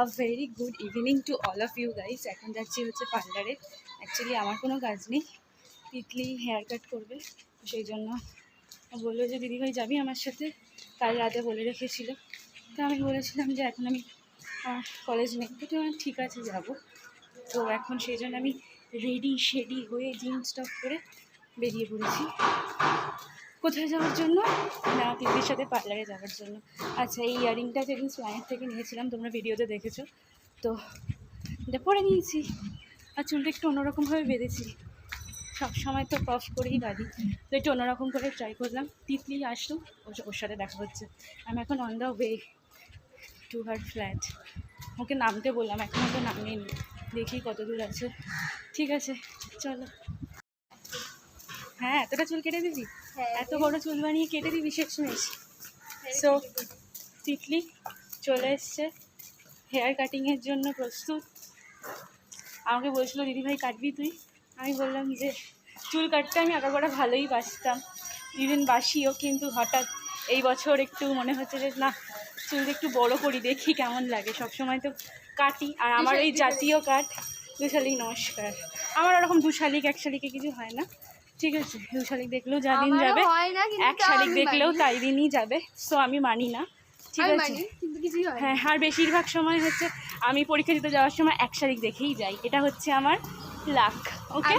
A very good evening to all of you guys এখন যাচ্ছি হচ্ছে পার্লারে অ্যাকচুয়ালি আমার কোনো কাজ নেই। তিতলি হেয়ার কাট করবে। সেই জন্য বলল যে দিদিভাই যাবি আমার সাথে? কাল রাতে বলে রেখেছিল। তো আমি বলেছিলাম যে, এখন আমি কলেজ নেই। তো ঠিক আছে, যাব। তো এখন সেই জন্য আমি রেডি শেডি হয়ে জিন্স টপ করে বেরিয়ে পড়েছি। কোথায় যাওয়ার জন্য? না, দিদির সাথে পার্লারে যাওয়ার জন্য। আচ্ছা এই ইয়ারিংটা যেদিন স্প্লাইনের থেকে নিয়েছিলাম, তোমরা ভিডিওতে দেখেছ। তো, এটা পরে নিয়েছি। আর চুলটা একটু অন্যরকমভাবে বেঁধেছি। সব সময় তো পফ করেই বাঁধি। তো একটু অন্যরকম করে ট্রাই করলাম। তিতলি আসলো। ওর সাথে দেখা হচ্ছে। আমি এখন on the way to her flat okay নামতে বললাম, এখন তো নামিয়ে দেখি কত দূর আছে। ঠিক আছে, চলো। হ্যাঁ এতটা চুল কেটে দিবি? এত বড় চুল বানিয়ে কেটে দিবি শেষমেশ সো তিতলি চলে এসছে। হেয়ার কাটিংয়ের জন্য প্রস্তুত। আমাকে বলছিল দিদিভাই কাটবি তুই? আমি বললাম যে চুল কাটতে আমি আগাগোড়া ভালোই বাসতাম। ইভেন বাসিও কিন্তু হঠাৎ এই বছর একটু মনে হচ্ছে যে না চুলটা একটু বড় করি দেখি কেমন লাগে। সব সময় তো কাটি। আর আমার এই জাতীয় কাট দুশালিক নমস্কার। আমার ওরকম দু শালিক এক শালিকে কিছু হয় না। ঠিক আছে দু শালিক দেখলেও যা দিন যাবে। এক শালিক দেখলেও তাই দিনই যাবে সো আমি মানি না। ঠিক আছে? হয়। হ্যাঁ আর বেশিরভাগ সময় হচ্ছে আমি পরীক্ষা দিতে যাওয়ার সময় এক শালিক দেখেই যাই। এটা হচ্ছে আমার লাক ওকে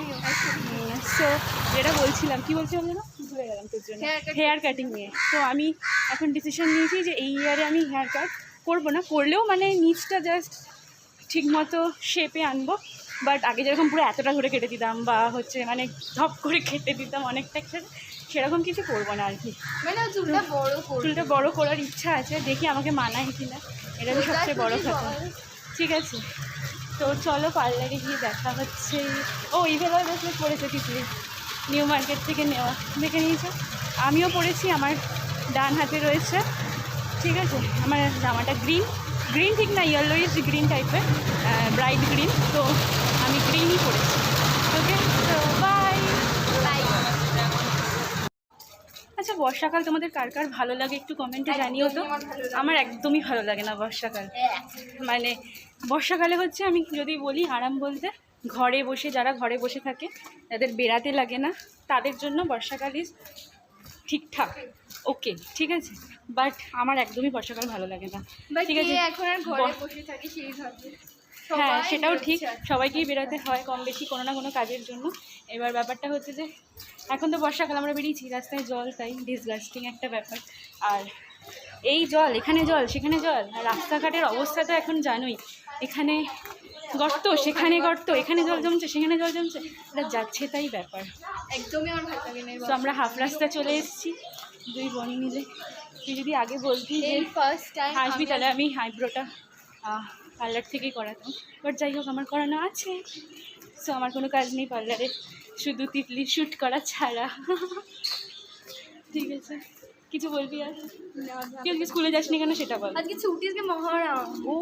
সো যেটা বলছিলাম কি বলছিলাম যেন? ভুলে গেলাম তোর জন্য। হেয়ার কাটিং নিয়ে। তো আমি এখন ডিসিশন নিয়েছি যে এই ইয়ারে আমি হেয়ার কাট করব না করলেও মানে নিচটা জাস্ট ঠিকমতো শেপে আনব। বাট আগে যেরকম পুরো এতটা ধরে কেটে দিতাম বা হচ্ছে মানে ধপ করে কেটে দিতাম অনেকটা সেরকম কিছু করব না আর কি। মানে চুলটা বড় চুলটা বড় করার ইচ্ছা আছে দেখি আমাকে মানায় কিনা। এটা তো সবচেয়ে বড় কথা। ঠিক আছে। তো চলো পার্লারে গিয়ে দেখা হচ্ছে। ও ইভেলার ব্রেসলেট পড়েছে তিতলি নিউ মার্কেট থেকে নেওয়া। দেখে নিয়েছো? আমিও পড়েছি আমার ডান হাতে রয়েছে। ঠিক আছে? আমার জামাটা গ্রিন গ্রিন ঠিক না ইয়েলোইজ গ্রিন টাইপের ব্রাইট গ্রিন তো আমি গ্রিনই পড়েছি। ওকে তো বাই আচ্ছা বর্ষাকাল তোমাদের কার কার ভালো লাগে একটু কমেন্টে জানিও তো। আমার একদমই ভালো লাগে না বর্ষাকাল। মানে বর্ষাকালে হচ্ছে আমি যদি বলি আরাম বলতে ঘরে বসে যারা ঘরে বসে থাকে যাদের বেড়াতে লাগে না তাদের জন্য বর্ষাকাল ইজ ঠিকঠাক। ওকে ঠিক আছে? বাট আমার একদমই বর্ষাকাল ভালো লাগে না। ঠিক আছে? এখন আর ঘরে বসে থাকে সেই ভাবে হ্যাঁ সেটাও ঠিক। সবাইকেই বেরোতে হয় কম বেশি কোনো না কোনো কাজের জন্য। এবার ব্যাপারটা হচ্ছে যে এখন তো বর্ষাকাল আমরা বেরিয়েছি রাস্তায় জল তাই ডিসগাস্টিং একটা ব্যাপার। আর এই জল এখানে জল সেখানে জল আর রাস্তাঘাটের অবস্থা তো এখন জানোই। এখানে গর্ত সেখানে গর্ত এখানে জল জমছে সেখানে জল জমছে এটা যাচ্ছে তাই ব্যাপার। একদমই আমার ভালো লাগে না তো আমরা হাফ রাস্তা চলে এসেছি। দুই বোন মিলে। তুই যদি আগে বলতি যে ফার্স্ট টাইম আসবি তাহলে আমি আইব্রোটা পার্লার থেকেই করাতাম। বাট যাই হোক আমার করানো আছে। সো আমার কোনো কাজ নেই পার্লারে। শুধু তিতলি শ্যুট করা ছাড়া। ঠিক আছে। কিছু বলবি আর? তুই আজকে স্কুলে যাসনি কেন সেটা বল। আজকে ছুটি আজকে মহরম। ও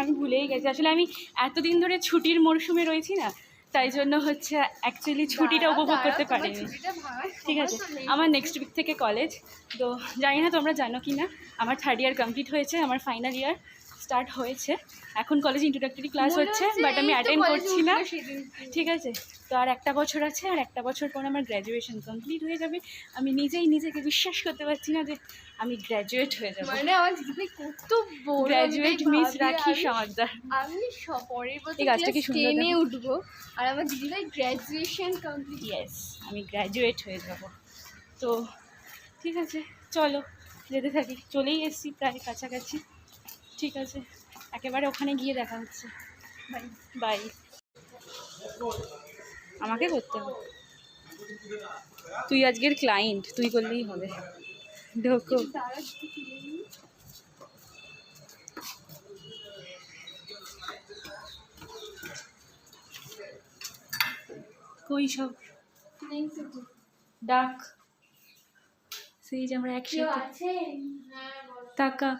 আমি ভুলেই গেছি। আসলে আমি এতদিন ধরে ছুটির মরশুমে রয়েছি না তাই জন্য হচ্ছে অ্যাকচুয়ালি ছুটিটা উপভোগ করতে পারিনি। ঠিক আছে। আমার নেক্সট উইক থেকে কলেজ তো জানি না তোমরা জানো কি না আমার থার্ড ইয়ার কমপ্লিট হয়েছে আমার ফাইনাল ইয়ার স্টার্ট হয়েছে। এখন কলেজ ইন্ট্রোডাক্টরি ক্লাস হচ্ছে বাট আমি অ্যাটেন্ড করছি না। ঠিক আছে? তো আর একটা বছর আছে আর একটা বছর পর আমার গ্র্যাজুয়েশন কমপ্লিট হয়ে যাবে। আমি নিজেই নিজেকে বিশ্বাস করতে পারছি না যে আমি গ্র্যাজুয়েট হয়ে যাব। মানে আমার দিদিভাই কত বড় গ্র্যাজুয়েট মিস রাখি সমাজদার আমি পরের বছর গাছটা কি সুন্দর টেনে উঠবো আর আমার দিদিভাই গ্র্যাজুয়েশন কমপ্লিট ইয়েস আমি গ্র্যাজুয়েট হয়ে যাব। তো ঠিক আছে চলো যেতে থাকি। চলেই এসেছি প্রায় কাছাকাছি। ঠিক আছে। একেবারে ওখানে গিয়ে দেখা হচ্ছে। বাই। বাই। আমাকে করতে হবে। তুই আজকের ক্লায়েন্ট তুই করলেই হবে। ঢোকো কই সব? ডাক। সেই যে আমরা একসাথে হ্যাঁ। টাকা।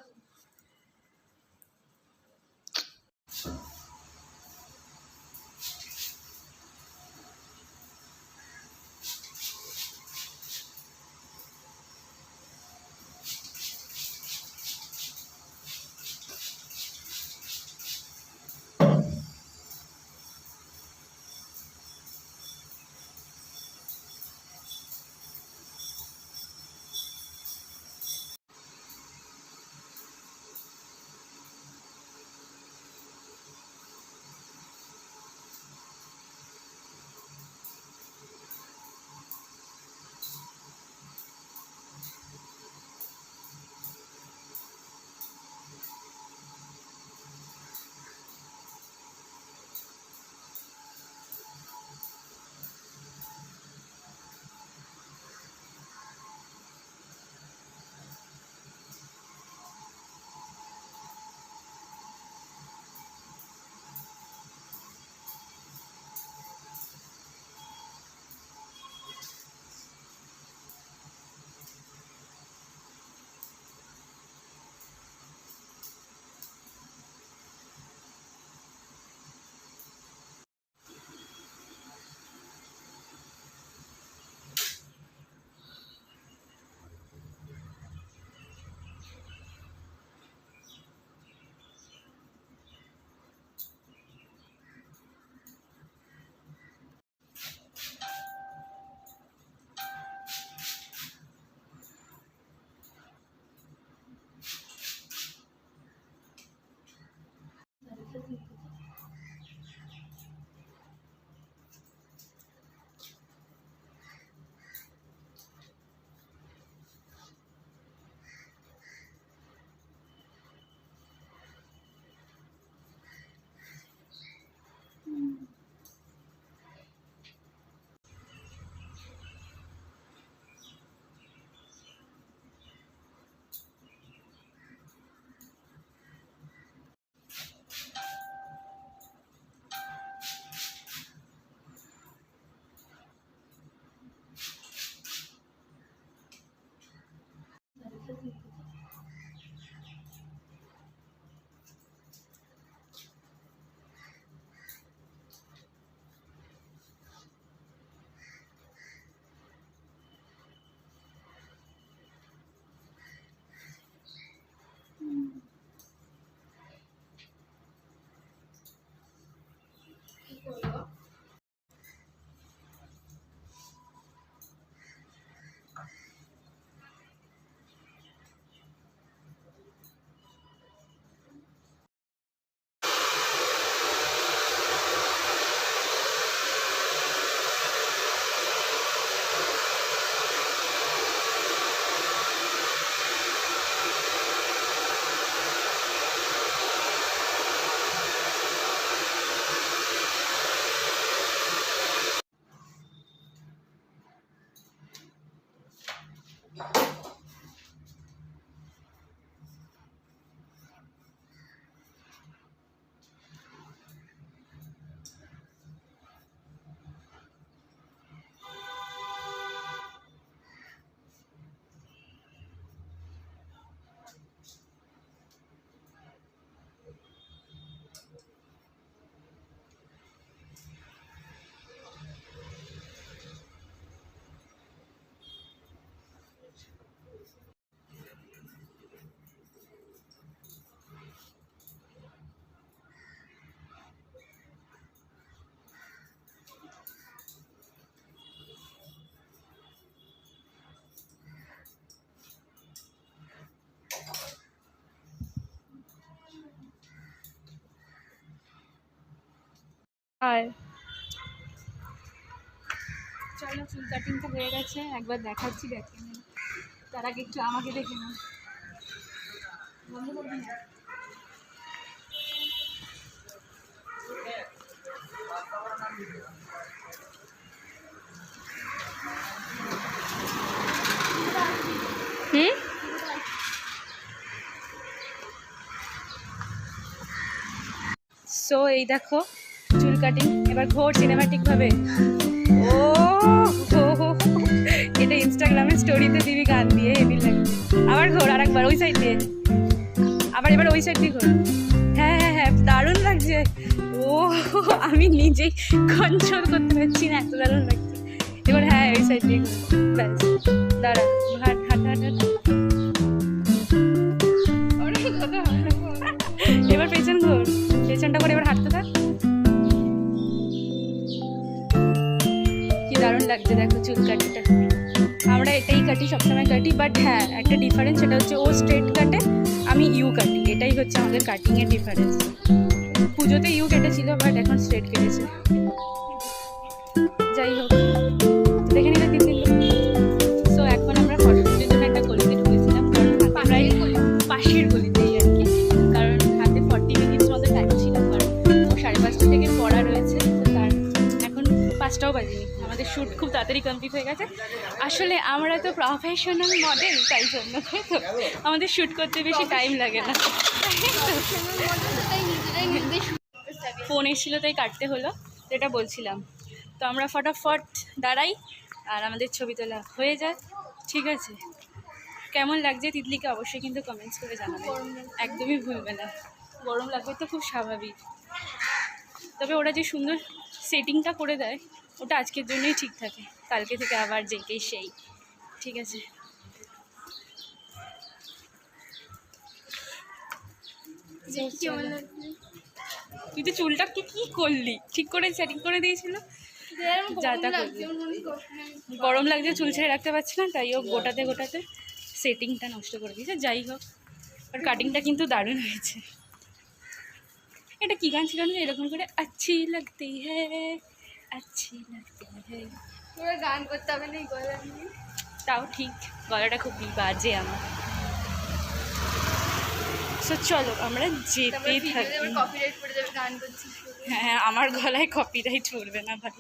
আর চলো চুল কাটিং তো হয়ে গেছে একবার দেখাচ্ছি দেখে নিন। তার আগে একটু আমাকে দেখে বন্ধ করবি না? হুম সো এই দেখো কাটিং এবার ঘোর সিনেমাটিক ভাবে। ও। এটা ইনস্টাগ্রামে স্টোরিতে দিবি, গান দিয়ে হেভি লাগবে আবার ঘোর আর একবার ওই সাইড দিয়ে। আবার এবার ওই সাইড দিয়ে ঘোর। হ্যাঁ হ্যাঁ হ্যাঁ দারুণ লাগছে। ও, আমি নিজেই কন্ট্রোল করতে পারছি না, এত দারুণ লাগছে। এবার হ্যাঁ ওই সাইড দিয়ে ঘোর। ব্যাস, দাঁড়া। কাটি সবসময় কাটি বাট হ্যাঁ একটা ডিফারেন্স সেটা হচ্ছে ও স্ট্রেট কাটে আমি ইউ কাটি। এটাই হচ্ছে আমাদের কাটিংয়ের ডিফারেন্স পুজোতে ইউ কেটেছিল বাট এখন স্ট্রেট কেটেছে। যাই হোক দেখে নিলে তিন দিন সো এখন আমরা ফটো শুটের জন্য একটা গলিতে ঢুকেছিলাম। পাশের গলিতেই আর কি। কারণ হাতে ফর্টি মিনিটস মতো টাইম ছিল। কারণ সাড়ে পাঁচটা থেকে পড়া রয়েছে তো তার এখন পাঁচটাও আমাদের শ্যুট খুব তাড়াতাড়ি কমপ্লিট হয়ে গেছে। আসলে আমরা তো প্রফেশনাল মডেল তাই জন্য তো আমাদের শ্যুট করতে বেশি টাইম লাগে না। ফোন এসেছিল, তাই কাটতে হলো, যেটা বলছিলাম। তো আমরা ফটাফট দাঁড়াই, আর আমাদের ছবি তোলা হয়ে যায় ঠিক আছে? কেমন লাগছে তিতলিকে অবশ্যই কিন্তু কমেন্টস করে জানাবে। একদমই ভুলবে না। গরম লাগবে তো খুব স্বাভাবিক। তবে ওরা যে সুন্দর সেটিংটা করে দেয় ওটা আজকের জন্যই ঠিক থাকে। কালকে থেকে আবার যেকে সেই। ঠিক আছে? তুই তো চুলটা কি কি করলি? ঠিক করে সেটিং করে দিয়েছিল? যা তা করবি। গরম লাগছে চুল ছেড়ে রাখতে পারছি না তাই ও গোটাতে গোটাতে সেটিংটা নষ্ট করে দিয়েছে। যাই হোক আর কাটিংটা কিন্তু দারুণ হয়েছে। এটা কী গান ছিল? না এরকম করে আচ্ছি লাগতি হ্যাঁ আচ্ছি লাগতি হ্যাঁ পুরো গান করতে হবে না গলা নিয়ে তাও ঠিক গলাটা খুব বাজে আমার। সো চলো আমরা যেতেই থাকি। কপিরাইট পড়ে যাবে গান করছিস বলে। হ্যাঁ আমার গলায় কপিরাইট পড়বে না ভাই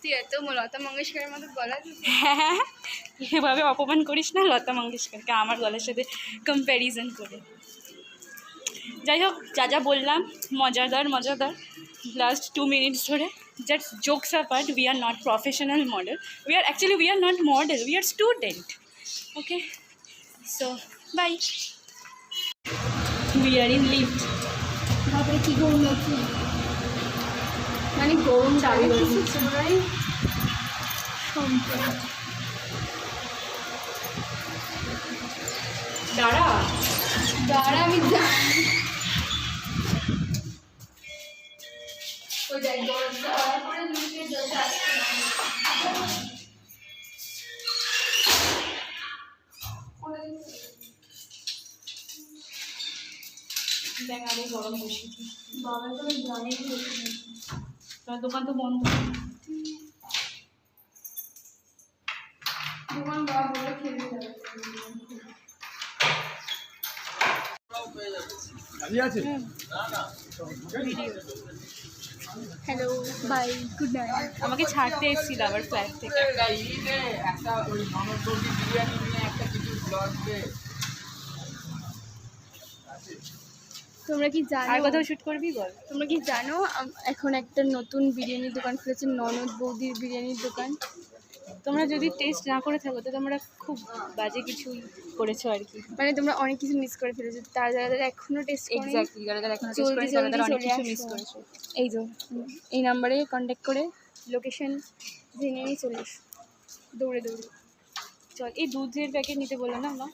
তুই এত লতা মঙ্গেশকরের মতো গলা হ্যাঁ এভাবে অপমান করিস না লতা মঙ্গেশকরকে আমার গলার সাথে কম্প্যারিজন করে। যাই হোক যা যা বললাম মজাদার মজাদার। লাস্ট টু মিনিটস ধরে। Jokes R part we are not professional model we are actually we are not model we are student okay so bye we are in lift বাপরে কি গরম লাগছে? মানে গরম চাবি চাবি বাজছে। দাঁড়া দাঁড়া আমি জানি দেখ দরজা করে লুকিয়ে দরজা দেখ আগে গরম বসেছি বাবা তো জানে তোর দোকান তো বন্ধ। দোকান বাবা বলে যাবে। আছে video. Hello bye good night আমাকে ছাড়তে এসেছিল আবার ফ্ল্যাট থেকে। তোমরা কি আর জানো কোথাও শুট করবি বল। তোমরা কি জানো এখন একটা নতুন বিরিয়ানির দোকান খুলেছে ননদ বৌদির বিরিয়ানির দোকান। তোমরা যদি টেস্ট না করে থাকো তো তোমরা খুব বাজে কিছুই করেছ আর কি। মানে তোমরা অনেক কিছু মিস করে ফেলেছো তারা যারা যারা এখনও টেস্ট এক্সাক্টলি এক্স্যাক্টলি যারা যারা এখনও টেস্ট করেছ তারা অনেক কিছু মিস করেছ। এই তো এই নাম্বারে কন্ট্যাক্ট করে লোকেশন জেনে নিয়ে চলে দৌড়ে দৌড়ে। চল এই দুধের প্যাকেট নিতে বলল না মা?